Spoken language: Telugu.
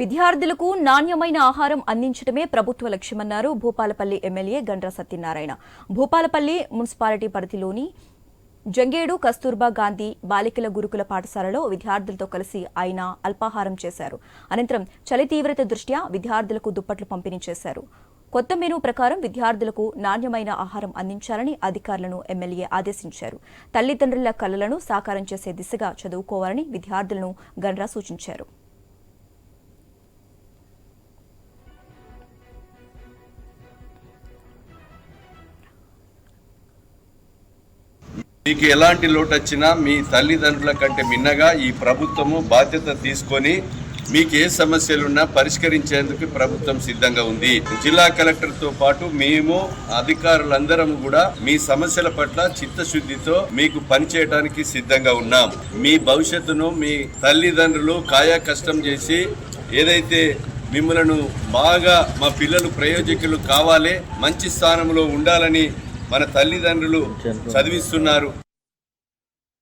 విద్యార్థులకు నాణ్యమైన ఆహారం అందించడమే ప్రభుత్వ లక్ష్యమన్నారు భూపాలపల్లి ఎమ్మెల్యే గండ్ర సత్యనారాయణ. భూపాలపల్లి మున్సిపాలిటీ పరిధిలోని జంగేడు కస్తూర్బా గాంధీ బాలికల గురుకుల పాఠశాలలో విద్యార్థులతో కలిసి ఆయన అల్పాహారం చేశారు. అనంతరం చలి తీవ్రత దృష్ట్యా విద్యార్థులకు దుప్పట్లు పంపిణీ చేశారు. కొత్త మెనూ ప్రకారం విద్యార్థులకు నాణ్యమైన ఆహారం అందించాలని అధికారులను ఎమ్మెల్యే ఆదేశించారు. తల్లిదండ్రుల కలలను సాకారం చేసే దిశగా చదువుకోవాలని విద్యార్థులను గండ్రా సూచించారు. మీకు ఎలాంటి లోటు వచ్చినా మీ తల్లిదండ్రుల కంటే మిన్నగా ఈ ప్రభుత్వము బాధ్యత తీసుకొని మీకు ఏ సమస్యలున్నా పరిష్కరించేందుకు ప్రభుత్వం సిద్ధంగా ఉంది. జిల్లా కలెక్టర్తో పాటు మేము అధికారులందరం కూడా మీ సమస్యల పట్ల చిత్తశుద్ధితో మీకు పనిచేయడానికి సిద్ధంగా ఉన్నాం. మీ భవిష్యత్తును మీ తల్లిదండ్రులు కాయా కష్టం చేసి ఏదైతే మిమ్మలను బాగా మా పిల్లలు ప్రయోజకులు కావాలి మంచి స్థానంలో ఉండాలని మన తల్లిదండ్రులు చదివిస్తున్నారు.